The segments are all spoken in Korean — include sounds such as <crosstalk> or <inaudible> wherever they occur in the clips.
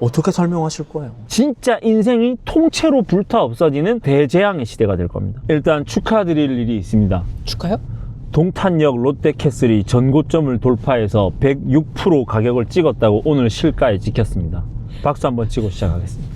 어떻게 설명하실 거예요? 진짜 인생이 통째로 불타 없어지는 대재앙의 시대가 될 겁니다. 일단 축하드릴 일이 있습니다. 축하요? 동탄역 롯데캐슬이 전고점을 돌파해서 106% 가격을 찍었다고 오늘 실가에 찍혔습니다. 박수 한번 치고 시작하겠습니다.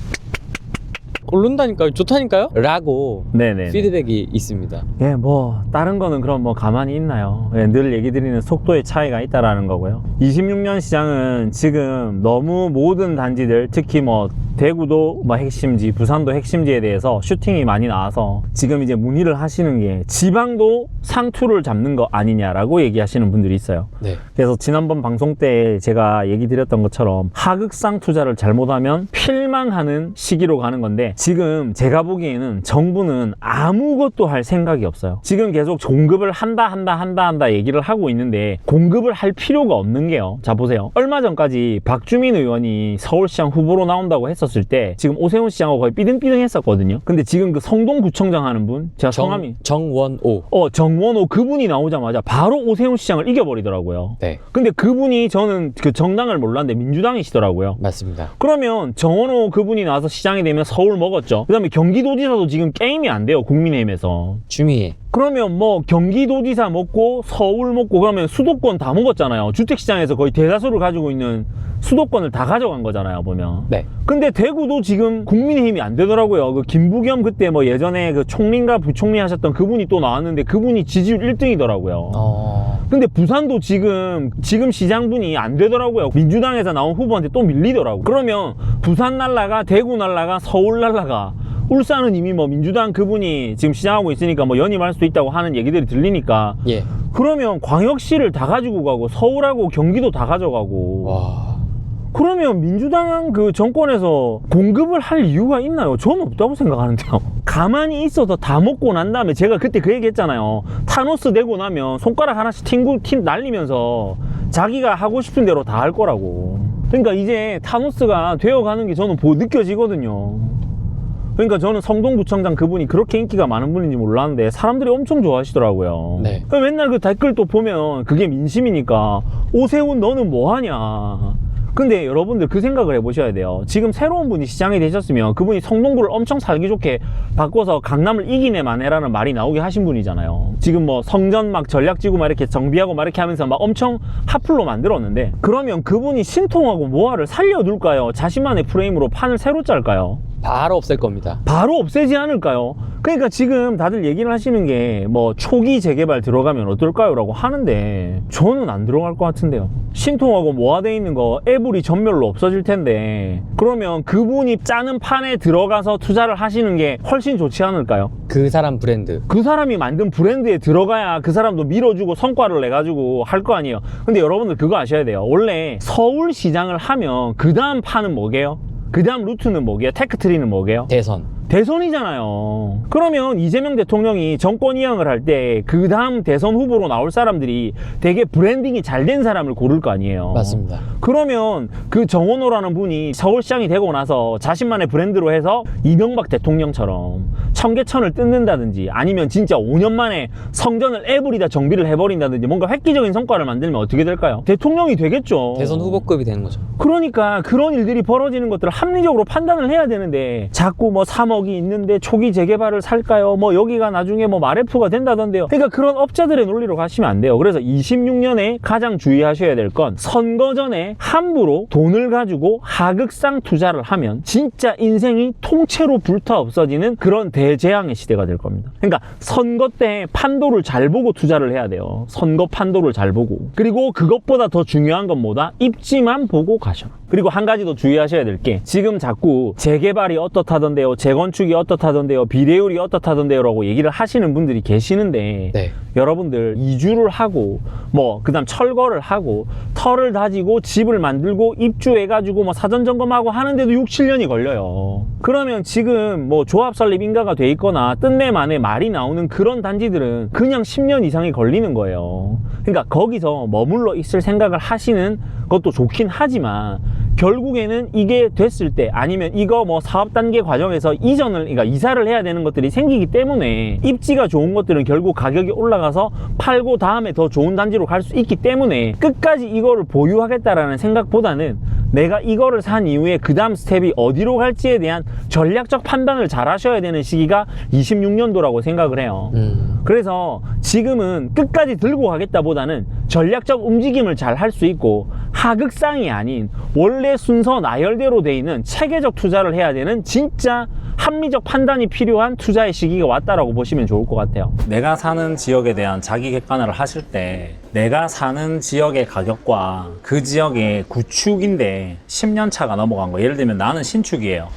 오른다니까요 좋다니까요? 라고 네네. 피드백이 있습니다 예, 뭐 다른 거는 그럼 뭐 가만히 있나요? 예, 늘 얘기 드리는 속도의 차이가 있다라는 거고요. 26년 시장은 지금 너무 모든 단지들 특히 뭐 대구도 뭐 핵심지, 부산도 핵심지에 대해서 슈팅이 많이 나와서 지금 이제 문의를 하시는 게 지방도 상투를 잡는 거 아니냐라고 얘기하시는 분들이 있어요. 네 그래서 지난번 방송 때 제가 얘기 드렸던 것처럼 하극상 투자를 잘못하면 필망하는 시기로 가는 건데 지금 제가 보기에는 정부는 아무것도 할 생각이 없어요. 지금 계속 공급을 한다 한다 한다 한다 얘기를 하고 있는데 공급을 할 필요가 없는 게요. 자 보세요. 얼마 전까지 박주민 의원이 서울시장 후보로 나온다고 했었 을 때 지금 오세훈 시장하고 거의 삐등삐등 했었거든요. 근데 지금 그 성동구청장 하는 분 제가 성함이 정, 정원오 어 정원호 그분이 나오자마자 바로 오세훈 시장을 이겨버리더라고요. 네 근데 그분이 저는 그 정당을 몰랐는데 민주당이시더라고요. 맞습니다 그러면 정원호 그분이 나와서 시장이 되면 서울 먹었죠. 그 다음에 경기도지사도 지금 게임이 안 돼요. 국민의힘에서. 주미애 그러면 뭐 경기도지사 먹고 서울 먹고 그러면 수도권 다 먹었잖아요. 주택시장에서 거의 대다수를 가지고 있는 수도권을 다 가져간 거잖아요. 보면. 네 근데 대구도 지금 국민의힘이 안 되더라고요. 그 김부겸 그때 뭐 예전에 그 총리인가 부총리 하셨던 그분이 또 나왔는데 그분이 지지율 1등이더라고요. 어... 근데 부산도 지금 지금 시장분이 안 되더라고요. 민주당에서 나온 후보한테 또 밀리더라고. 그러면 부산 날라가 대구 날라가 서울 날라가 울산은 이미 뭐 민주당 그분이 지금 시장하고 있으니까 뭐 연임할 수도 있다고 하는 얘기들이 들리니까 예. 그러면 광역시를 다 가지고 가고 서울하고 경기도 다 가져가고 와 그러면 민주당 그 정권에서 공급을 할 이유가 있나요? 저는 없다고 생각하는데요. <laughs> 가만히 있어서 다 먹고 난 다음에 제가 그때 그 얘기 했잖아요. 타노스 되고 나면 손가락 하나씩 튕구, 튕 날리면서 자기가 하고 싶은 대로 다 할 거라고. 그러니까 이제 타노스가 되어가는 게 저는 보 느껴지거든요. 그러니까 저는 성동구청장 그분이 그렇게 인기가 많은 분인지 몰랐는데 사람들이 엄청 좋아하시더라고요. 네. 그럼 맨날 그 댓글 또 보면 그게 민심이니까 오세훈 너는 뭐 하냐. 근데 여러분들 그 생각을 해보셔야 돼요. 지금 새로운 분이 시장이 되셨으면 그분이 성동구를 엄청 살기 좋게 바꿔서 강남을 이기네 마네라는 말이 나오게 하신 분이잖아요. 지금 뭐 성전 막 전략지구 막 이렇게 정비하고 막 이렇게 하면서 막 엄청 핫플로 만들었는데 그러면 그분이 신통하고 모아를 살려둘까요? 자신만의 프레임으로 판을 새로 짤까요? 바로 없앨 겁니다 바로 없애지 않을까요? 그러니까 지금 다들 얘기를 하시는 게 뭐 초기 재개발 들어가면 어떨까요? 라고 하는데 저는 안 들어갈 것 같은데요. 신통하고 모아돼 있는 거 애블이 전멸로 없어질 텐데 그러면 그분이 짜는 판에 들어가서 투자를 하시는 게 훨씬 좋지 않을까요? 그 사람 브랜드 그 사람이 만든 브랜드에 들어가야 그 사람도 밀어주고 성과를 내가지고 할 거 아니에요. 근데 여러분들 그거 아셔야 돼요. 원래 서울 시장을 하면 그 다음 판은 뭐게요? 그 다음 루트는 뭐게요? 테크트리는 뭐게요? 대선 대선이잖아요. 그러면 이재명 대통령이 정권 이양을 할 때 그 다음 대선 후보로 나올 사람들이 되게 브랜딩이 잘 된 사람을 고를 거 아니에요. 맞습니다 그러면 그 정원호라는 분이 서울시장이 되고 나서 자신만의 브랜드로 해서 이명박 대통령처럼 청계천을 뜯는다든지 아니면 진짜 5년 만에 성전을 애버리다 정비를 해버린다든지 뭔가 획기적인 성과를 만들면 어떻게 될까요? 대통령이 되겠죠. 대선 후보급이 되는 거죠 그러니까 그런 일들이 벌어지는 것들을 합리적으로 판단을 해야 되는데 자꾸 뭐 3억 이 있는데 초기 재개발을 살까요? 뭐 여기가 나중에 뭐 마레프가 된다던데요. 그러니까 그런 업자들의 논리로 가시면 안 돼요. 그래서 26년에 가장 주의하셔야 될 건 선거 전에 함부로 돈을 가지고 하극상 투자를 하면 진짜 인생이 통째로 불타 없어지는 그런 대재앙의 시대가 될 겁니다. 그러니까 선거 때 판도를 잘 보고 투자를 해야 돼요. 선거 판도를 잘 보고. 그리고 그것보다 더 중요한 건 뭐다? 입지만 보고 가셔라. 그리고 한 가지 더 주의하셔야 될 게 지금 자꾸 재개발이 어떻다던데요, 재 건축이 어떻다던데요, 비례율이 어떻다던데요 라고 얘기를 하시는 분들이 계시는데 네 여러분들 이주를 하고 뭐 그다음 철거를 하고 터를 다지고 집을 만들고 입주해 가지고 뭐 사전 점검하고 하는데도 6, 7년이 걸려요. 그러면 지금 뭐 조합 설립 인가가 돼 있거나 뜬내 만에 말이 나오는 그런 단지들은 그냥 10년 이상이 걸리는 거예요. 그러니까 거기서 머물러 있을 생각을 하시는 것도 좋긴 하지만 결국에는 이게 됐을 때 아니면 이거 뭐 사업 단계 과정에서 이전을 그러니까 이사를 해야 되는 것들이 생기기 때문에 입지가 좋은 것들은 결국 가격이 올라가서 팔고 다음에 더 좋은 단지로 갈 수 있기 때문에 끝까지 이거를 보유하겠다라는 생각보다는 내가 이거를 산 이후에 그 다음 스텝이 어디로 갈지에 대한 전략적 판단을 잘 하셔야 되는 시기가 26년도라고 생각을 해요. 음. 그래서 지금은 끝까지 들고 가겠다 보다는 전략적 움직임을 잘 할 수 있고 하극상이 아닌 원래 순서 나열대로 돼 있는 체계적 투자를 해야 되는 진짜 합리적 판단이 필요한 투자의 시기가 왔다라고 보시면 좋을 것 같아요. 내가 사는 지역에 대한 자기 객관화를 하실 때 내가 사는 지역의 가격과 그 지역의 구축인데 10년 차가 넘어간 거 예를 들면 나는 신축이에요.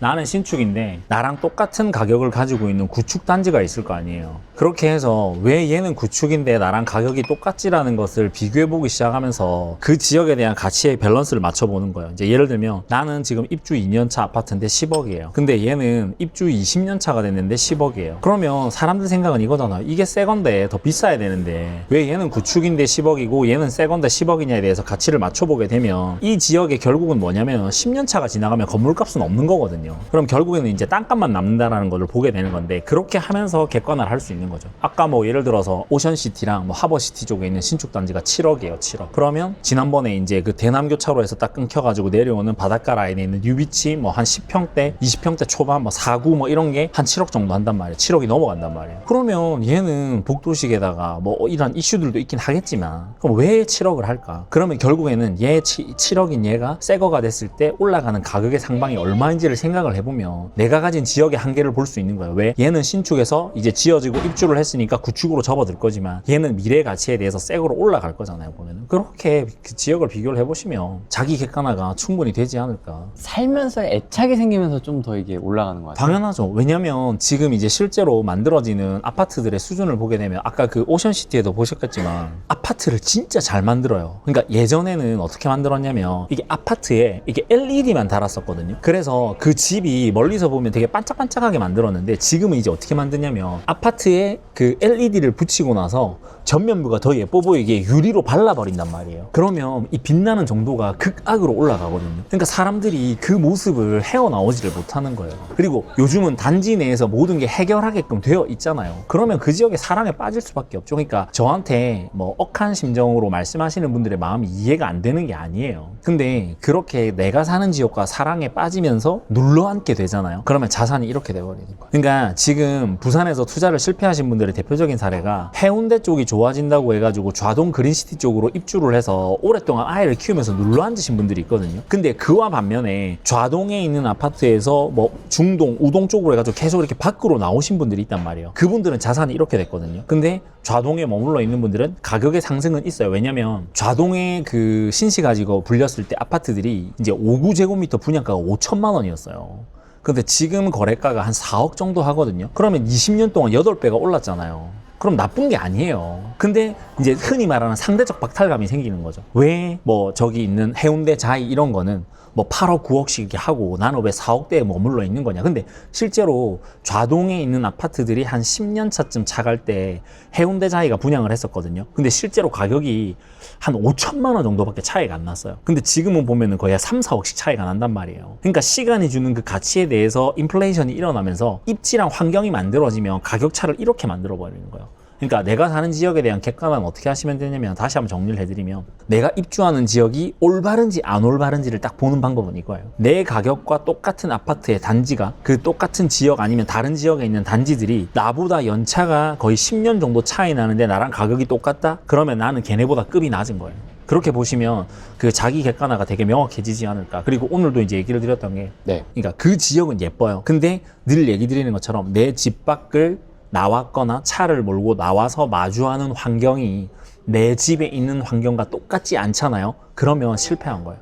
나는 신축인데 나랑 똑같은 가격을 가지고 있는 구축 단지가 있을 거 아니에요. 그렇게 해서 왜 얘는 구축인데 나랑 가격이 똑같지라는 것을 비교해 보기 시작하면서 그 지역에 대한 가치의 밸런스를 맞춰보는 거예요. 이제 예를 들면 나는 지금 입주 2년 차 아파트인데 10억이에요. 근데 얘는 입주 20년 차가 됐는데 10억이에요. 그러면 사람들 생각은 이거잖아. 이게 새 건데 더 비싸야 되는데 왜 얘는 구축인데 10억이고 얘는 새 건데 10억이냐에 대해서 가치를 맞춰보게 되면 이 지역의 결국은 뭐냐면 10년 차가 지나가면 건물값은 없는 거거든요. 그럼 결국에는 이제 땅값만 남는다라는 것을 보게 되는 건데 그렇게 하면서 객관화를 할 수 있는 거죠. 아까 뭐 예를 들어서 오션시티랑 뭐 하버시티 쪽에 있는 신축 단지가 7억이에요. 7억. 그러면 지난번에 이제 그 대남교차로에서 딱 끊겨가지고 내려오는 바닷가 라인에 있는 뉴비치 뭐 한 10평대, 20평대 초반 뭐 4구 뭐 이런 게 한 7억 정도 한단 말이에요. 7억이 넘어간단 말이에요. 그러면 얘는 복도식에다가 뭐 이런 이슈들도 있긴 하겠지만 그럼 왜 7억을 할까? 그러면 결국에는 얘 7억인 얘가 새 거가 됐을 때 올라가는 가격의 상방이 얼마인지를 생각 을 해보면 내가 가진 지역의 한계를 볼 수 있는 거예요. 왜? 얘는 신축에서 이제 지어지고 입주를 했으니까 구축으로 접어들 거지만 얘는 미래 가치에 대해서 새 거로 올라갈 거잖아요. 보면은 그렇게 그 지역을 비교를 해보시면 자기 객관화가 충분히 되지 않을까. 살면서 애착이 생기면서 좀 더 이게 올라가는 것 같아요. 당연하죠. 왜냐면 지금 이제 실제로 만들어지는 아파트들의 수준을 보게 되면 아까 그 오션시티에도 보셨겠지만 아파트를 진짜 잘 만들어요. 그러니까 예전에는 어떻게 만들었냐면 이게 아파트에 이게 LED만 달았었거든요. 그래서 그 집이 멀리서 보면 되게 반짝반짝하게 만들었는데 지금은 이제 어떻게 만드냐면 아파트에 그 LED를 붙이고 나서 전면부가 더 예뻐 보이게 유리로 발라버린단 말이에요. 그러면 이 빛나는 정도가 극악으로 올라가거든요. 그러니까 사람들이 그 모습을 헤어나오지를 못하는 거예요. 그리고 요즘은 단지 내에서 모든 게 해결하게끔 되어 있잖아요. 그러면 그 지역의 사랑에 빠질 수밖에 없죠. 그러니까 저한테 뭐 억한 심정으로 말씀하시는 분들의 마음이 이해가 안 되는 게 아니에요. 근데 그렇게 내가 사는 지역과 사랑에 빠지면서 눌러앉게 되잖아요. 그러면 자산이 이렇게 돼버리는 거예요. 그러니까 지금 부산에서 투자를 실패하신 분들의 대표적인 사례가 해운대 쪽이 좋 아진다고 해가지고 좌동 그린시티 쪽으로 입주를 해서 오랫동안 아이를 키우면서 눌러 앉으신 분들이 있거든요. 근데 그와 반면에 좌동에 있는 아파트에서 뭐 중동, 우동 쪽으로 해가지고 계속 이렇게 밖으로 나오신 분들이 있단 말이에요. 그분들은 자산이 이렇게 됐거든요. 근데 좌동에 머물러 있는 분들은 가격의 상승은 있어요. 왜냐면 좌동에 그 신시 가지고 불렸을 때 아파트들이 이제 5구 제곱미터 분양가가 5천만 원이었어요. 근데 지금 거래가가 한 4억 정도 하거든요. 그러면 20년 동안 8배가 올랐잖아요. 그럼 나쁜 게 아니에요. 근데 이제 흔히 말하는 상대적 박탈감이 생기는 거죠. 왜 뭐 저기 있는 해운대 자이 이런 거는 뭐 8억, 9억씩 이렇게 하고 나는 왜 4억대에 머물러 있는 거냐. 근데 실제로 좌동에 있는 아파트들이 한 10년 차쯤 차갈 때 해운대 자이가 분양을 했었거든요. 근데 실제로 가격이 한 5천만 원 정도밖에 차이가 안 났어요. 근데 지금은 보면은 거의 3, 4억씩 차이가 난단 말이에요. 그러니까 시간이 주는 그 가치에 대해서 인플레이션이 일어나면서 입지랑 환경이 만들어지면 가격 차를 이렇게 만들어 버리는 거예요. 그러니까 내가 사는 지역에 대한 객관화는 어떻게 하시면 되냐면 다시 한번 정리를 해드리면 내가 입주하는 지역이 올바른지 안 올바른지를 딱 보는 방법은 이거예요. 내 가격과 똑같은 아파트의 단지가 그 똑같은 지역 아니면 다른 지역에 있는 단지들이 나보다 연차가 거의 10년 정도 차이 나는데 나랑 가격이 똑같다? 그러면 나는 걔네보다 급이 낮은 거예요. 그렇게 보시면 그 자기 객관화가 되게 명확해지지 않을까. 그리고 오늘도 이제 얘기를 드렸던 게 네. 그러니까 그 지역은 예뻐요. 근데 늘 얘기 드리는 것처럼 내 집 밖을 나왔거나 차를 몰고 나와서 마주하는 환경이 내 집에 있는 환경과 똑같지 않잖아요. 그러면 실패한 거예요.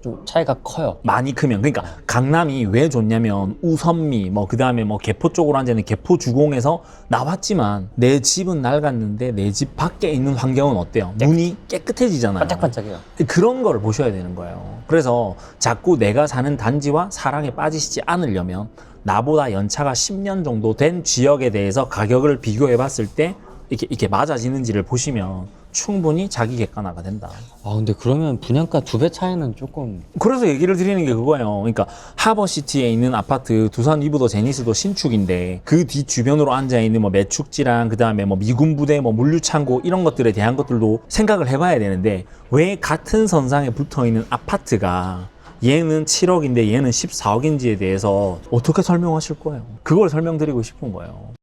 좀 차이가 커요. 많이 크면 그러니까 강남이 왜 좋냐면 우선미 뭐 그다음에 뭐 개포 쪽으로 앉아 있는 개포 주공에서 나왔지만 내 집은 낡았는데 내 집 밖에 있는 환경은 어때요? 문이 깨끗해지잖아요. 반짝반짝해요. 그런 거를 보셔야 되는 거예요. 그래서 자꾸 내가 사는 단지와 사랑에 빠지시지 않으려면 나보다 연차가 10년 정도 된 지역에 대해서 가격을 비교해 봤을 때 이렇게, 이렇게 맞아지는지를 보시면 충분히 자기 객관화가 된다. 아 근데 그러면 분양가 두 배 차이는 조금 그래서 얘기를 드리는 게 그거예요. 그러니까 하버시티에 있는 아파트 두산 리브더 제니스도 신축인데 그 뒤 주변으로 앉아 있는 뭐 매축지랑 그다음에 뭐 미군 부대 뭐 물류 창고 이런 것들에 대한 것들도 생각을 해 봐야 되는데 왜 같은 선상에 붙어 있는 아파트가 얘는 7억인데 얘는 14억인지에 대해서 어떻게 설명하실 거예요? 그걸 설명드리고 싶은 거예요.